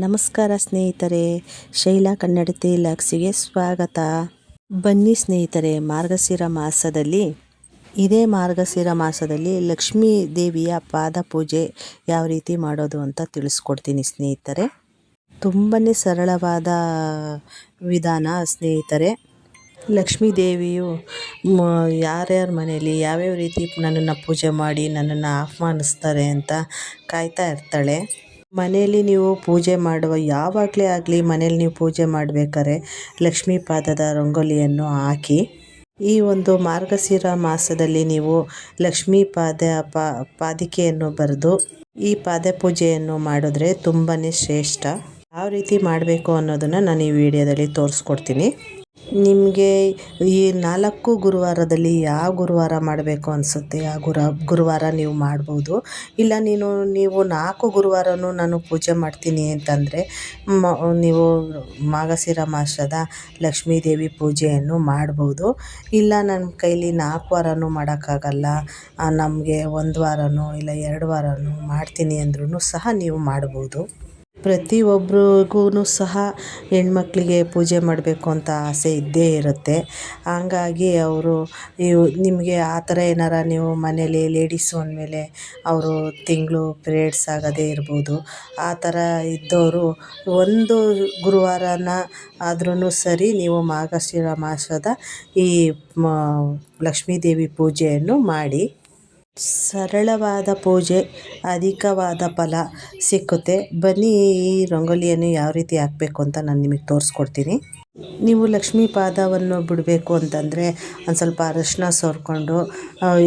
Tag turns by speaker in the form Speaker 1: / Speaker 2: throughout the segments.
Speaker 1: ನಮಸ್ಕಾರ ಸ್ನೇಹಿತರೆ, ಶೈಲಾ ಕನ್ನಡತಿ ಲಕ್ಸಿಗೆ ಸ್ವಾಗತ. ಬನ್ನಿ ಸ್ನೇಹಿತರೆ, ಮಾರ್ಗಶಿರ ಮಾಸದಲ್ಲಿ, ಇದೇ ಮಾರ್ಗಶಿರ ಮಾಸದಲ್ಲಿ ಲಕ್ಷ್ಮೀ ದೇವಿಯ ಪಾದ ಪೂಜೆ ಯಾವ ರೀತಿ ಮಾಡೋದು ಅಂತ ತಿಳಿಸ್ಕೊಡ್ತೀನಿ ಸ್ನೇಹಿತರೆ. ತುಂಬಾ ಸರಳವಾದ ವಿಧಾನ ಸ್ನೇಹಿತರೆ. ಲಕ್ಷ್ಮೀ ದೇವಿಯು ಯಾರ್ಯಾರ ಮನೆಯಲ್ಲಿ ಯಾವ್ಯಾವ ರೀತಿ ನನ್ನನ್ನು ಪೂಜೆ ಮಾಡಿ ನನ್ನನ್ನು ಆಹ್ವಾನಿಸ್ತಾರೆ ಅಂತ ಕಾಯ್ತಾ ಇರ್ತಾಳೆ. ಮನೆಯಲ್ಲಿ ನೀವು ಪೂಜೆ ಮಾಡುವ, ಯಾವಾಗಲೇ ಆಗಲಿ ಮನೇಲಿ ನೀವು ಪೂಜೆ ಮಾಡಬೇಕಾದ್ರೆ ಲಕ್ಷ್ಮೀ ಪಾದದ ರಂಗೋಲಿಯನ್ನು ಹಾಕಿ, ಈ ಒಂದು ಮಾರ್ಗಶಿರ ಮಾಸದಲ್ಲಿ ನೀವು ಲಕ್ಷ್ಮೀ ಪಾದ ಪಾದಿಕೆಯನ್ನು ಬರೆದು, ಈ ಪಾದ ಪೂಜೆಯನ್ನು ಮಾಡಿದ್ರೆ ತುಂಬಾ ಶ್ರೇಷ್ಠ. ಯಾವ ರೀತಿ ಮಾಡಬೇಕು ಅನ್ನೋದನ್ನು ನಾನು ಈ ವಿಡಿಯೋದಲ್ಲಿ ತೋರಿಸ್ಕೊಡ್ತೀನಿ. ನಿಮಗೆ ಈ ನಾಲ್ಕು ಗುರುವಾರದಲ್ಲಿ ಯಾವ ಗುರುವಾರ ಮಾಡಬೇಕು ಅನಿಸುತ್ತೆ? ಆ ಗುರ, ಗುರುವಾರ ನೀವು ಮಾಡ್ಬೋದು. ಇಲ್ಲ ನೀನು, ನೀವು ನಾಲ್ಕು ಗುರುವಾರನೂ ನಾನು ಪೂಜೆ ಮಾಡ್ತೀನಿ ಅಂತಂದರೆ, ಮ, ನೀವು ಮಾಘಶಿರ ಮಾಸದ ಲಕ್ಷ್ಮೀ ದೇವಿ ಪೂಜೆಯನ್ನು ಮಾಡ್ಬೋದು. ಇಲ್ಲ ನನ್ನ ಕೈಲಿ ನಾಲ್ಕು ವಾರನೂ ಮಾಡೋಕ್ಕಾಗಲ್ಲ ನಮಗೆ ಒಂದು ವಾರನೂ ಇಲ್ಲ, ಎರಡು ವಾರವೋ ಮಾಡ್ತೀನಿ ಅಂದ್ರೂ ಸಹ ನೀವು ಮಾಡ್ಬೋದು. ಪ್ರತಿಯೊಬ್ರಿಗೂ ಸಹ ಹೆಣ್ಮಕ್ಳಿಗೆ ಪೂಜೆ ಮಾಡಬೇಕು ಅಂತ ಆಸೆ ಇದ್ದೇ ಇರುತ್ತೆ. ಹಂಗಾಗಿ ಅವರು, ಇವು ನಿಮಗೆ ಆ ಥರ ಏನಾರ ನೀವು ಮನೇಲಿ ಲೇಡೀಸು ಅಂದಮೇಲೆ ಅವರು ತಿಂಗಳು ಪಿರಿಯಡ್ಸ್ ಆಗೋದೇ ಇರ್ಬೋದು. ಆ ಥರ ಇದ್ದವರು ಒಂದು ಗುರುವಾರನ ಆದ್ರೂ ಸರಿ ನೀವು ಮಾರ್ಗಶಿರ ಮಾಸದ ಈ ಲಕ್ಷ್ಮೀ ದೇವಿ ಪೂಜೆಯನ್ನು ಮಾಡಿ ಸರಳವಾದ ಪೂಜೆ, ಅಧಿಕವಾದ ಫಲ ಸಿಕ್ಕುತ್ತೆ. ಬನ್ನಿ, ಈ ರಂಗೋಲಿಯನ್ನು ಯಾವ ರೀತಿ ಹಾಕಬೇಕು ಅಂತ ನಾನು ನಿಮಗೆ ತೋರಿಸ್ಕೊಡ್ತೀನಿ. ನೀವು ಲಕ್ಷ್ಮೀ ಪಾದವನ್ನು ಬಿಡಬೇಕು ಅಂತಂದರೆ ಒಂದು ಸ್ವಲ್ಪ ಅರಶಿನ ಸೋರ್ಕೊಂಡು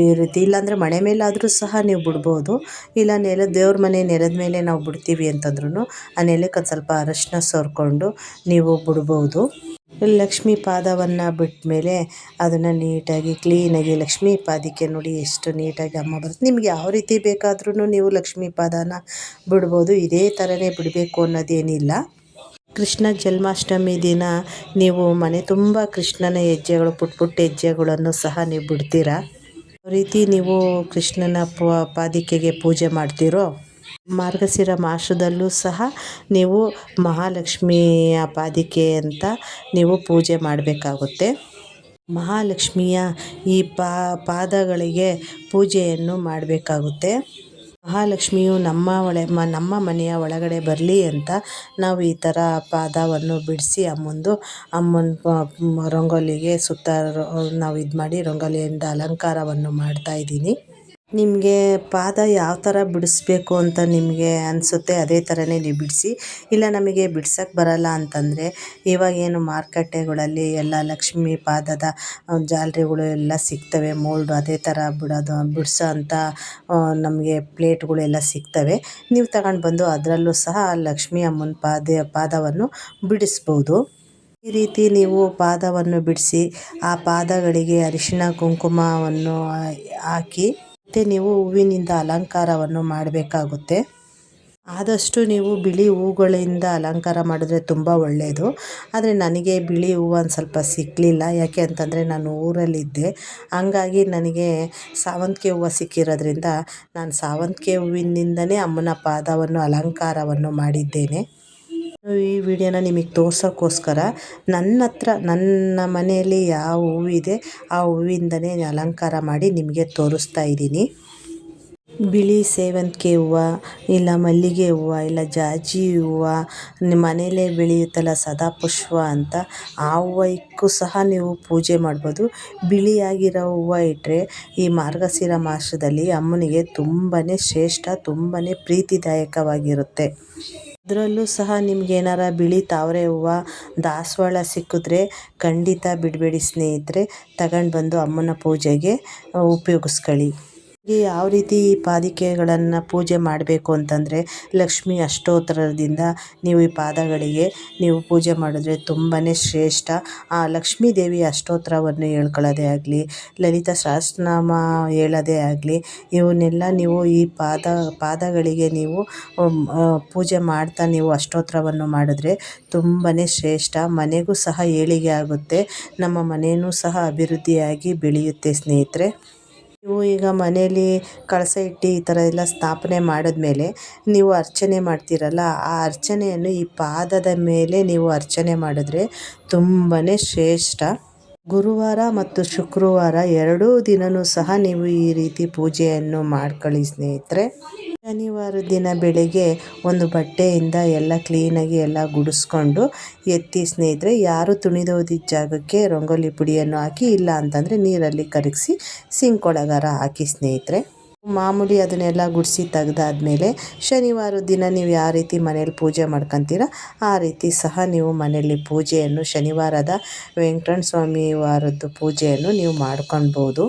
Speaker 1: ಈ ರೀತಿ, ಇಲ್ಲಾಂದರೆ ಮಣೆ ಮೇಲಾದರೂ ಸಹ ನೀವು ಬಿಡ್ಬೋದು. ಇಲ್ಲ ನೆಲ ದೇವ್ರ ಮನೆ ನೆಲದ ಮೇಲೆ ನಾವು ಬಿಡ್ತೀವಿ ಅಂತಂದ್ರೂ ಆ ನೆಲಕ್ಕೆ ಒಂದು ಸ್ವಲ್ಪ ಅರಶಿನ ಸೋರ್ಕೊಂಡು ನೀವು ಬಿಡ್ಬೋದು. ಲಕ್ಷ್ಮೀ ಪಾದವನ್ನು ಬಿಟ್ಟಮೇಲೆ ಅದನ್ನು ನೀಟಾಗಿ, ಕ್ಲೀನಾಗಿ ಲಕ್ಷ್ಮೀ ಪಾದಕ್ಕೆ ನೋಡಿ ಎಷ್ಟು ನೀಟಾಗಿ ಅಮ್ಮ ಬರುತ್ತೆ. ನಿಮ್ಗೆ ಯಾವ ರೀತಿ ಬೇಕಾದ್ರೂ ನೀವು ಲಕ್ಷ್ಮೀ ಪಾದನ ಬಿಡ್ಬೋದು, ಇದೇ ಥರನೇ ಬಿಡಬೇಕು ಅನ್ನೋದೇನಿಲ್ಲ. ಕೃಷ್ಣ ಜನ್ಮಾಷ್ಟಮಿ ದಿನ ನೀವು ಮನೆ ತುಂಬ ಕೃಷ್ಣನ ಹೆಜ್ಜೆಗಳು ಪುಟ್ಟ ಪುಟ್ಟ ಹೆಜ್ಜೆಗಳನ್ನು ಸಹ ನೀವು ಬಿಡ್ತೀರಾ? ರೀತಿ ನೀವು ಕೃಷ್ಣನ ಪಾದಿಕೆಗೆ ಪೂಜೆ ಮಾಡ್ತೀರೋ? ಮಾರ್ಗಶಿರ ಮಾಸದಲ್ಲೂ ಸಹ ನೀವು ಮಹಾಲಕ್ಷ್ಮಿಯ ಪಾದಿಕೆ ಅಂತ ನೀವು ಪೂಜೆ ಮಾಡಬೇಕಾಗುತ್ತೆ. ಮಹಾಲಕ್ಷ್ಮಿಯ ಈ ಪಾದಗಳಿಗೆ ಪೂಜೆಯನ್ನು ಮಾಡಬೇಕಾಗುತ್ತೆ. ಮಹಾಲಕ್ಷ್ಮಿಯು ನಮ್ಮ ಒಳ ನಮ್ಮ ಮನೆಯ ಒಳಗಡೆ ಬರಲಿ ಅಂತ ನಾವು ಈ ಥರ ಪಾದವನ್ನು ಬಿಡಿಸಿ ಅಮ್ಮಂದು ಅಮ್ಮನ ರಂಗೋಲಿಗೆ ಸುತ್ತ ನಾವು ಇದು ಮಾಡಿ ರಂಗೋಲಿಯಿಂದ ಅಲಂಕಾರವನ್ನು ಮಾಡ್ತಾಯಿದ್ದೀನಿ ನಿಮಗೆ ಪಾದ ಯಾವ ಥರ ಬಿಡಿಸ್ಬೇಕು ಅಂತ ನಿಮಗೆ ಅನಿಸುತ್ತೆ ಅದೇ ಥರನೇ ನೀವು ಬಿಡಿಸಿ. ಇಲ್ಲ ನಮಗೆ ಬಿಡ್ಸೋಕ್ಕೆ ಬರಲ್ಲ ಅಂತಂದರೆ ಇವಾಗೇನು ಮಾರುಕಟ್ಟೆಗಳಲ್ಲಿ ಎಲ್ಲ ಲಕ್ಷ್ಮೀ ಪಾದದ ಜಾಲರಿಗಳು ಎಲ್ಲ ಸಿಗ್ತವೆ, ಮೋಲ್ಡು ಅದೇ ಥರ ಬಿಡೋದು, ಬಿಡಿಸೋ ಅಂಥ ನಮಗೆ ಪ್ಲೇಟ್ಗಳೆಲ್ಲ ಸಿಗ್ತವೆ. ನೀವು ತಗೊಂಡು ಬಂದು ಅದರಲ್ಲೂ ಸಹ ಲಕ್ಷ್ಮೀ ಅಮ್ಮನ ಪಾದ, ಪಾದವನ್ನು ಬಿಡಿಸ್ಬೋದು. ಈ ರೀತಿ ನೀವು ಪಾದವನ್ನು ಬಿಡಿಸಿ ಆ ಪಾದಗಳಿಗೆ ಅರಿಶಿಣ, ಕುಂಕುಮವನ್ನು ಹಾಕಿ ಮತ್ತು ನೀವು ಹೂವಿನಿಂದ ಅಲಂಕಾರವನ್ನು ಮಾಡಬೇಕಾಗುತ್ತೆ. ಆದಷ್ಟು ನೀವು ಬಿಳಿ ಹೂಗಳಿಂದ ಅಲಂಕಾರ ಮಾಡಿದ್ರೆ ತುಂಬ ಒಳ್ಳೆಯದು ಆದರೆ ನನಗೆ ಬಿಳಿ ಹೂವು ಒಂದು ಸ್ವಲ್ಪ ಸಿಕ್ಕಲಿಲ್ಲ ಯಾಕೆ ಅಂತಂದರೆ ನಾನು ಊರಲ್ಲಿದ್ದೆ. ಹಂಗಾಗಿ ನನಗೆ ಸಾವಂತಿಗೆ ಹೂವು ಸಿಕ್ಕಿರೋದ್ರಿಂದ ನಾನು ಸಾವಂತಿಗೆ ಹೂವಿನಿಂದಲೇ ಅಮ್ಮನ ಪಾದವನ್ನು ಅಲಂಕಾರವನ್ನು ಮಾಡಿದ್ದೇನೆ. ಈ ವಿಡಿಯೋನ ನಿಮಗೆ ತೋರ್ಸೋಕ್ಕೋಸ್ಕರ ನನ್ನ ಹತ್ರ, ನನ್ನ ಮನೆಯಲ್ಲಿ ಯಾವ ಹೂವಿದೆ ಆ ಹೂವಿಂದನೇ ಅಲಂಕಾರ ಮಾಡಿ ನಿಮಗೆ ತೋರಿಸ್ತಾ ಇದ್ದೀನಿ. ಬಿಳಿ ಸೇವಂತಿಗೆ ಹೂವು, ಇಲ್ಲ ಮಲ್ಲಿಗೆ ಹೂವು, ಇಲ್ಲ ಜಾಜಿ ಹೂವು, ನಿಮ್ಮ ಮನೆಯಲ್ಲೇ ಬೆಳೆಯುತ್ತಲ್ಲ ಸದಾಪುಷ್ಪ ಅಂತ, ಆ ಹೂವು ಇಕ್ಕೂ ಸಹ ನೀವು ಪೂಜೆ ಮಾಡ್ಬೋದು. ಬಿಳಿಯಾಗಿರೋ ಹೂವು ಇಟ್ಟರೆ ಈ ಮಾರ್ಗಶಿರ ಮಾಸದಲ್ಲಿ ಅಮ್ಮನಿಗೆ ತುಂಬಾ ಶ್ರೇಷ್ಠ ತುಂಬಾ ಪ್ರೀತಿದಾಯಕವಾಗಿರುತ್ತೆ. ಅದರಲ್ಲೂ ಸಹ ನಿಮ್ಗೆ ಏನಾರ ಬಿಳಿ ತಾವರೆ ಹೂವು, ದಾಸವಾಳ ಸಿಕ್ಕಿದ್ರೆ ಖಂಡಿತ ಬಿಡಬೇಡಿ ಸ್ನೇಹಿತರೆ. ತಗೊಂಡು ಬಂದು ಅಮ್ಮನ ಪೂಜೆಗೆ ಉಪಯೋಗಿಸ್ಕೊಳ್ಳಿ. ಯಾವ ರೀತಿ ಈ ಪಾದಿಕೆಗಳನ್ನು ಪೂಜೆ ಮಾಡಬೇಕು ಅಂತಂದರೆ, ಲಕ್ಷ್ಮಿ ಅಷ್ಟೋತ್ತರದಿಂದ ನೀವು ಈ ಪಾದಗಳಿಗೆ ನೀವು ಪೂಜೆ ಮಾಡಿದ್ರೆ ತುಂಬಾ ಶ್ರೇಷ್ಠ. ಆ ಲಕ್ಷ್ಮೀ ದೇವಿ ಅಷ್ಟೋತ್ತರವನ್ನು ಹೇಳ್ಕೊಳ್ಳೋದೇ ಆಗಲಿ, ಲಲಿತಾ ಸಹಸ್ರನಾಮ ಹೇಳೋದೇ ಆಗಲಿ, ಇವನ್ನೆಲ್ಲ ನೀವು ಈ ಪಾದ, ಪಾದಗಳಿಗೆ ನೀವು ಪೂಜೆ ಮಾಡ್ತಾ ನೀವು ಅಷ್ಟೋತ್ತರವನ್ನು ಮಾಡಿದ್ರೆ ತುಂಬಾ ಶ್ರೇಷ್ಠ. ಮನೆಗೂ ಸಹ ಏಳಿಗೆ ಆಗುತ್ತೆ. ನಮ್ಮ ಮನೆಯೂ ಸಹ ಅಭಿವೃದ್ಧಿಯಾಗಿ ಬೆಳೆಯುತ್ತೆ ಸ್ನೇಹಿತರೆ. ನೀವು ಈಗ ಮನೇಲಿ ಕಳಸ ಇಟ್ಟು ಈ ಥರ ಎಲ್ಲ ಸ್ಥಾಪನೆ ಮಾಡಿದ್ಮೇಲೆ ನೀವು ಅರ್ಚನೆ ಮಾಡ್ತೀರಲ್ಲ, ಆ ಅರ್ಚನೆಯನ್ನು ಈ ಪಾದದ ಮೇಲೆ ನೀವು ಅರ್ಚನೆ ಮಾಡಿದ್ರೆ ತುಂಬಾ ಶ್ರೇಷ್ಠ. ಗುರುವಾರ ಮತ್ತು ಶುಕ್ರವಾರ ಎರಡೂ ದಿನವೂ ಸಹ ನೀವು ಈ ರೀತಿ ಪೂಜೆಯನ್ನು ಮಾಡ್ಕೊಳ್ಳಿ ಸ್ನೇಹಿತರೆ. ಶನಿವಾರ ದಿನ ಬೆಳಗ್ಗೆ ಒಂದು ಬಟ್ಟೆಯಿಂದ ಎಲ್ಲ ಕ್ಲೀನಾಗಿ ಎಲ್ಲ ಗುಡಿಸ್ಕೊಂಡು ಎತ್ತಿ ಸ್ನೇಹಿತರೆ, ಯಾರು ತುಣಿದೋದಿದ್ದ ಜಾಗಕ್ಕೆ ರಂಗೋಲಿ ಪುಡಿಯನ್ನು ಹಾಕಿ ಇಲ್ಲ ಅಂತಂದರೆ ನೀರಲ್ಲಿ ಕರಗಿಸಿ ಸಿಂಕ್ ಒಳಗಾರ ಹಾಕಿ ಸ್ನೇಹಿತರೆ. ಮಾಮೂಲಿ ಅದನ್ನೆಲ್ಲ ಗುಡಿಸಿ ತೆಗ್ದಾದ್ಮೇಲೆ ಶನಿವಾರ ದಿನ ನೀವು ಯಾವ ರೀತಿ ಮನೇಲಿ ಪೂಜೆ ಮಾಡ್ಕೊತೀರ, ಆ ರೀತಿ ಸಹ ನೀವು ಮನೆಯಲ್ಲಿ ಪೂಜೆಯನ್ನು ಶನಿವಾರದ ವೆಂಕಟರಣ ಸ್ವಾಮಿ ವಾರದ್ದು ಪೂಜೆಯನ್ನು ನೀವು ಮಾಡ್ಕೊಳ್ಬೋದು.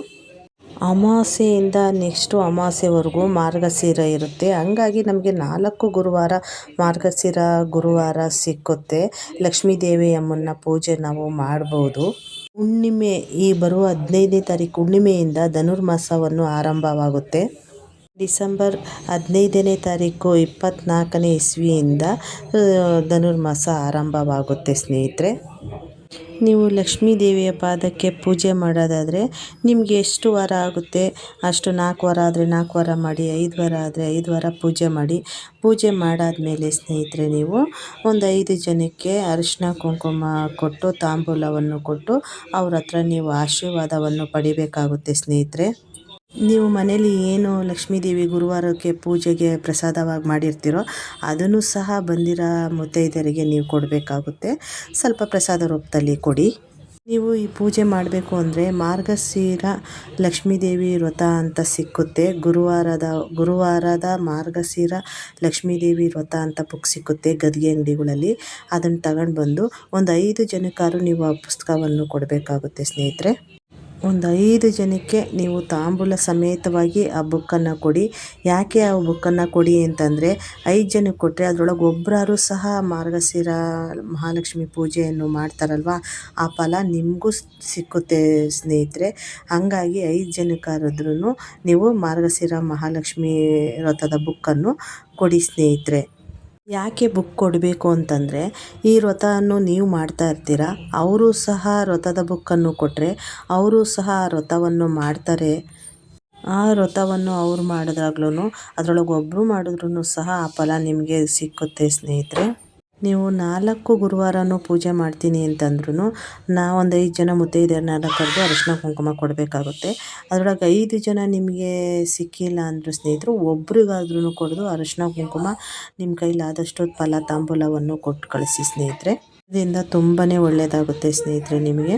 Speaker 1: ಅಮಾವಾಸ್ಯೆಯಿಂದ ನೆಕ್ಸ್ಟು ಅಮಾಸೆವರೆಗೂ ಮಾರ್ಗಶಿರ ಇರುತ್ತೆ. ಹಂಗಾಗಿ ನಮಗೆ ನಾಲ್ಕು ಗುರುವಾರ ಮಾರ್ಗಶಿರ ಗುರುವಾರ ಸಿಕ್ಕುತ್ತೆ. ಲಕ್ಷ್ಮೀ ದೇವಿ ಅಮ್ಮನ ಪೂಜೆ ನಾವು ಮಾಡ್ಬೋದು. ಹುಣ್ಣಿಮೆ ಈ ಬರುವ ಹದಿನೈದನೇ ತಾರೀಕು ಹುಣ್ಣಿಮೆಯಿಂದ ಧನುರ್ಮಾಸವನ್ನು ಆರಂಭವಾಗುತ್ತೆ. ಡಿಸೆಂಬರ್ ಹದಿನೈದನೇ ತಾರೀಕು ಇಪ್ಪತ್ತ್ನಾಲ್ಕನೇ ಇಸವಿಯಿಂದ ಧನುರ್ಮಾಸ ಆರಂಭವಾಗುತ್ತೆ ಸ್ನೇಹಿತರೆ. ನೀವು ಲಕ್ಷ್ಮೀ ದೇವಿಯ ಪಾದಕ್ಕೆ ಪೂಜೆ ಮಾಡೋದಾದರೆ ನಿಮಗೆ ಎಷ್ಟು ವಾರ ಆಗುತ್ತೆ? ಅಷ್ಟು ನಾಲ್ಕು ವಾರ ಆದರೆ ನಾಲ್ಕು ವಾರ ಮಾಡಿ, ಐದು ವಾರ ಆದರೆ ಐದು ವಾರ ಪೂಜೆ ಮಾಡಿ. ಪೂಜೆ ಮಾಡಾದಮೇಲೆ ಸ್ನೇಹಿತರೆ ನೀವು ಒಂದು ಐದು ಜನಕ್ಕೆ ಅರಿಶಿನ ಕುಂಕುಮ ಕೊಟ್ಟು, ತಾಂಬೂಲವನ್ನು ಕೊಟ್ಟು ಅವ್ರ ಹತ್ರ ನೀವು ಆಶೀರ್ವಾದವನ್ನು ಪಡಿಬೇಕಾಗುತ್ತೆ ಸ್ನೇಹಿತರೆ. ನೀವು ಮನೇಲಿ ಏನು ಲಕ್ಷ್ಮೀದೇವಿ ಗುರುವಾರಕ್ಕೆ ಪೂಜೆಗೆ ಪ್ರಸಾದವಾಗಿ ಮಾಡಿರ್ತೀರೋ ಅದನ್ನು ಸಹ ಬಂದಿರೋ ಮುತ್ತೈದೆಯರಿಗೆ ನೀವು ಕೊಡಬೇಕಾಗುತ್ತೆ. ಸ್ವಲ್ಪ ಪ್ರಸಾದ ರೂಪದಲ್ಲಿ ಕೊಡಿ. ನೀವು ಈ ಪೂಜೆ ಮಾಡಬೇಕು ಅಂದರೆ ಮಾರ್ಗಸೀರ ಲಕ್ಷ್ಮೀದೇವಿ ವ್ರತ ಅಂತ ಸಿಕ್ಕುತ್ತೆ. ಗುರುವಾರದ ಗುರುವಾರದ ಮಾರ್ಗಸೀರ ಲಕ್ಷ್ಮೀದೇವಿ ವ್ರತ ಅಂತ ಬುಕ್ ಸಿಕ್ಕುತ್ತೆ ಗದ್ಗೆ ಅಂಗಡಿಗಳಲ್ಲಿ. ಅದನ್ನು ತಗೊಂಡು ಬಂದು ಒಂದು ಐದು ಜನಕ್ಕಾದ್ರೂ ನೀವು ಆ ಪುಸ್ತಕವನ್ನು ಕೊಡಬೇಕಾಗುತ್ತೆ ಸ್ನೇಹಿತರೆ. ಒಂದು ಐದು ಜನಕ್ಕೆ ನೀವು ತಾಂಬೂಲ ಸಮೇತವಾಗಿ ಆ ಬುಕ್ಕನ್ನು ಕೊಡಿ. ಯಾಕೆ ಆ ಬುಕ್ಕನ್ನು ಕೊಡಿ ಅಂತಂದರೆ, ಐದು ಜನಕ್ಕೆ ಕೊಟ್ಟರೆ ಅದರೊಳಗೆ ಒಬ್ಬರಾರು ಸಹ ಮಾರ್ಗಶಿರ ಮಹಾಲಕ್ಷ್ಮಿ ಪೂಜೆಯನ್ನು ಮಾಡ್ತಾರಲ್ವ? ಆ ಫಲ ನಿಮಗೂ ಸಿಕ್ಕುತ್ತೆ ಸ್ನೇಹಿತರೆ. ಹಾಗಾಗಿ ಐದು ಜನಕ್ಕಾದ್ರೂ ನೀವು ಮಾರ್ಗಶಿರ ಮಹಾಲಕ್ಷ್ಮಿ ವ್ರತದ ಬುಕ್ಕನ್ನು ಕೊಡಿ ಸ್ನೇಹಿತರೆ. ಯಾಕೆ ಬುಕ್ ಕೊಡಬೇಕು ಅಂತಂದರೆ, ಈ ವ್ರತವನ್ನು ನೀವು ಮಾಡ್ತಾ ಇರ್ತೀರ? ಅವರು ಸಹ ವ್ರತದ ಬುಕ್ಕನ್ನು ಕೊಟ್ಟರೆ ಅವರು ಸಹ ಆ ವ್ರತವನ್ನು ಮಾಡ್ತಾರೆ. ಆ ವ್ರತವನ್ನು ಅವ್ರು ಮಾಡಿದಾಗ್ಲೂ ಅದರೊಳಗೆ ಒಬ್ಬರು ಮಾಡಿದ್ರೂ ಸಹ ಆ ಫಲ ನಿಮಗೆ ಸಿಕ್ಕುತ್ತೆ ಸ್ನೇಹಿತರೆ. ನೀವು ನಾಲ್ಕು ಗುರುವಾರನೂ ಪೂಜೆ ಮಾಡ್ತೀನಿ ಅಂತಂದ್ರೂ ನಾ ಒಂದು ಐದು ಜನ ಮುತ್ತೈದೆಯರನ್ನೆಲ್ಲ ಕರೆದು ಅರಿಶಿನ ಕುಂಕುಮ ಕೊಡಬೇಕಾಗುತ್ತೆ. ಅದರೊಳಗೆ ಐದು ಜನ ನಿಮಗೆ ಸಿಕ್ಕಿಲ್ಲ ಅಂದರೂ ಸ್ನೇಹಿತರು ಒಬ್ರಿಗಾದ್ರೂ ಕೊಡೋದು ಅರಿಶಿನ ಕುಂಕುಮ ನಿಮ್ಮ ಕೈಲಾದಷ್ಟು ಫಲ ತಾಂಬೂಲವನ್ನು ಕೊಟ್ಟು ಕಳಿಸಿ ಸ್ನೇಹಿತರೆ. ಇದರಿಂದ ತುಂಬಾ ಒಳ್ಳೆಯದಾಗುತ್ತೆ ಸ್ನೇಹಿತರೆ ನಿಮಗೆ.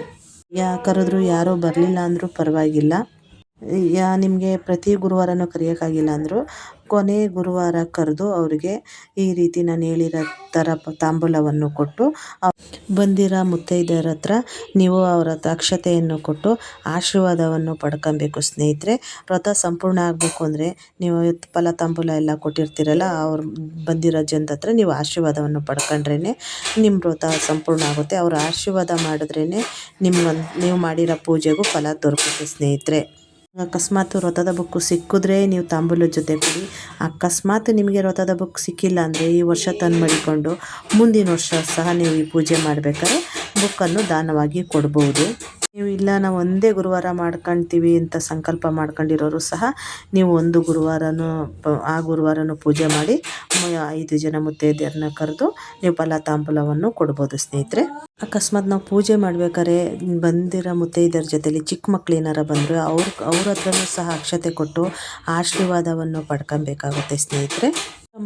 Speaker 1: ಯಾ ಕರೆದ್ರು ಯಾರೂ ಬರಲಿಲ್ಲ ಅಂದರೂ ಪರವಾಗಿಲ್ಲ. ಯಾ ನಿಮಗೆ ಪ್ರತಿ ಗುರುವಾರನೂ ಕರೆಯೋಕ್ಕಾಗಿಲ್ಲ ಅಂದರೂ, ಕೊನೆ ಗುರುವಾರ ಕರೆದು ಅವರಿಗೆ ಈ ರೀತಿ ನಾನು ಹೇಳಿರೋ ಥರ ತಾಂಬೂಲವನ್ನು ಕೊಟ್ಟು ಬಂದಿರೋ ಮುತ್ತೈದೆಯರ ಹತ್ರ ನೀವು ಅವರ ಅಕ್ಷತೆಯನ್ನು ಕೊಟ್ಟು ಆಶೀರ್ವಾದವನ್ನು ಪಡ್ಕೊಬೇಕು ಸ್ನೇಹಿತರೆ. ವ್ರತ ಸಂಪೂರ್ಣ ಆಗಬೇಕು ಅಂದರೆ ನೀವು ಫಲ ತಾಂಬೂಲ ಎಲ್ಲ ಕೊಟ್ಟಿರ್ತೀರಲ್ಲ, ಅವ್ರು ಬಂದಿರೋ ಜನದ ಹತ್ರ ನೀವು ಆಶೀರ್ವಾದವನ್ನು ಪಡ್ಕೊಂಡ್ರೇ ನಿಮ್ಮ ವ್ರತ ಸಂಪೂರ್ಣ ಆಗುತ್ತೆ. ಅವ್ರ ಆಶೀರ್ವಾದ ಮಾಡಿದ್ರೇ ನಿಮ್ಮ ನೀವು ಮಾಡಿರೋ ಪೂಜೆಗೂ ಫಲ ದೊರಕುತ್ತೆ ಸ್ನೇಹಿತರೆ. ಅಕಸ್ಮಾತ್ ವ್ರತದ ಬುಕ್ಕು ಸಿಕ್ಕಿದ್ರೆ ನೀವು ತಾಂಬೂಲ ಜೊತೆ ಕೊಡಿ ಅಕಸ್ಮಾತ್ ನಿಮಗೆ ವ್ರತದ ಬುಕ್ ಸಿಕ್ಕಿಲ್ಲ ಅಂದರೆ ಈ ವರ್ಷ ತಂದು ಮಾಡಿಕೊಂಡು ಮುಂದಿನ ವರ್ಷ ಸಹ ನೀವು ಈ ಪೂಜೆ ಮಾಡಬೇಕಾದ್ರೆ ಬುಕ್ಕನ್ನು ದಾನವಾಗಿ ಕೊಡ್ಬೋದು. ನೀವು ಇಲ್ಲ, ನಾವು ಒಂದೇ ಗುರುವಾರ ಮಾಡ್ಕೊಳ್ತೀವಿ ಅಂತ ಸಂಕಲ್ಪ ಮಾಡ್ಕೊಂಡಿರೋರು ಸಹ ನೀವು ಒಂದು ಗುರುವಾರನೂ ಆ ಗುರುವಾರನೂ ಪೂಜೆ ಮಾಡಿ ಐದು ಜನ ಮುತ್ತೈದೆಯರನ್ನ ಕರೆದು ನೀವು ಫಲ ತಾಂಬೂಲವನ್ನು ಕೊಡ್ಬೋದು ಸ್ನೇಹಿತರೆ. ಅಕಸ್ಮಾತ್ ನಾವು ಪೂಜೆ ಮಾಡ್ಬೇಕಾದ್ರೆ ಬಂದಿರೋ ಮುತ್ತೈದೆಯರ ಜೊತೆಲಿ ಚಿಕ್ಕ ಮಕ್ಳು ಏನಾರ ಬಂದರೆ ಅವ್ರ ಅವ್ರ ಹತ್ರನೂ ಸಹ ಅಕ್ಷತೆ ಕೊಟ್ಟು ಆಶೀರ್ವಾದವನ್ನು ಪಡ್ಕೊಬೇಕಾಗುತ್ತೆ ಸ್ನೇಹಿತರೆ.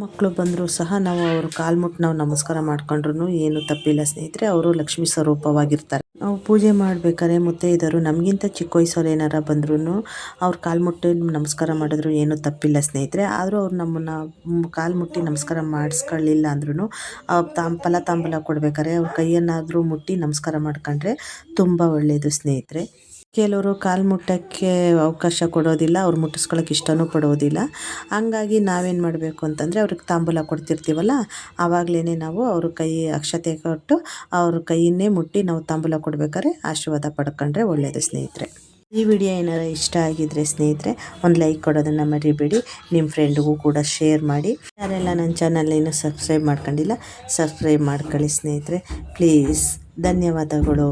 Speaker 1: ಮಕ್ಕಳು ಬಂದರೂ ಸಹ ನಾವು ಅವ್ರ ಕಾಲ್ಮುಟ್ಟು ನಾವು ನಮಸ್ಕಾರ ಮಾಡ್ಕೊಂಡ್ರು ಏನು ತಪ್ಪಿಲ್ಲ ಸ್ನೇಹಿತರೆ. ಅವರು ಲಕ್ಷ್ಮೀ ಸ್ವರೂಪವಾಗಿರ್ತಾರೆ. ನಾವು ಪೂಜೆ ಮಾಡ್ಬೇಕಾದ್ರೆ ಮುತ್ತೈದರು ನಮಗಿಂತ ಚಿಕ್ಕ ವಯಸ್ಸವ್ರು ಏನಾರ ಬಂದ್ರೂ ಅವ್ರ ಕಾಲು ಮುಟ್ಟಿ ನಮಸ್ಕಾರ ಮಾಡಿದ್ರು. ಏನು ತಪ್ಪಿಲ್ಲ ಸ್ನೇಹಿತರೆ. ಆದರೂ ಅವ್ರು ನಮ್ಮನ್ನು ಕಾಲು ಮುಟ್ಟಿ ನಮಸ್ಕಾರ ಮಾಡಿಸ್ಕೊಳ್ಳಿಲ್ಲ ಅಂದ್ರೂ ತಾಂ ಫಲ ತಾಂಬೂಲ ಕೊಡ್ಬೇಕಾದ್ರೆ ಅವ್ರ ಕೈಯನ್ನಾದರೂ ಮುಟ್ಟಿ ನಮಸ್ಕಾರ ಮಾಡ್ಕೊಂಡ್ರೆ ತುಂಬ ಒಳ್ಳೆಯದು ಸ್ನೇಹಿತರೆ. ಕೆಲವರು ಕಾಲು ಮುಟ್ಟೋಕ್ಕೆ ಅವಕಾಶ ಕೊಡೋದಿಲ್ಲ, ಅವ್ರು ಮುಟ್ಟಿಸ್ಕೊಳ್ಳೋಕೆ ಇಷ್ಟನೂ ಪಡೋದಿಲ್ಲ. ಹಂಗಾಗಿ ನಾವೇನು ಮಾಡಬೇಕು ಅಂತಂದರೆ ಅವ್ರಿಗೆ ತಾಂಬೂಲ ಕೊಡ್ತಿರ್ತೀವಲ್ಲ ಆವಾಗಲೇ ನಾವು ಅವ್ರ ಕೈ ಅಕ್ಷತೆ ಕೊಟ್ಟು ಅವ್ರ ಕೈಯನ್ನೇ ಮುಟ್ಟಿ ನಾವು ತಾಂಬೂಲ ಕೊಡ್ಬೇಕಾದ್ರೆ ಆಶೀರ್ವಾದ ಪಡ್ಕೊಂಡ್ರೆ ಒಳ್ಳೆಯದು ಸ್ನೇಹಿತರೆ. ಈ ವಿಡಿಯೋ ಏನಾರು ಇಷ್ಟ ಆಗಿದ್ರೆ ಸ್ನೇಹಿತರೆ, ಒಂದು ಲೈಕ್ ಕೊಡೋದನ್ನು ಮರಿಬೇಡಿ. ನಿಮ್ಮ ಫ್ರೆಂಡ್ಗೂ ಕೂಡ ಶೇರ್ ಮಾಡಿ. ಯಾರೆಲ್ಲ ನನ್ನ ಚಾನಲ್ ಏನು ಸಬ್ಸ್ಕ್ರೈಬ್ ಮಾಡ್ಕೊಂಡಿಲ್ಲ, ಸಬ್ಸ್ಕ್ರೈಬ್ ಮಾಡ್ಕೊಳ್ಳಿ ಸ್ನೇಹಿತರೆ. ಪ್ಲೀಸ್, ಧನ್ಯವಾದಗಳು.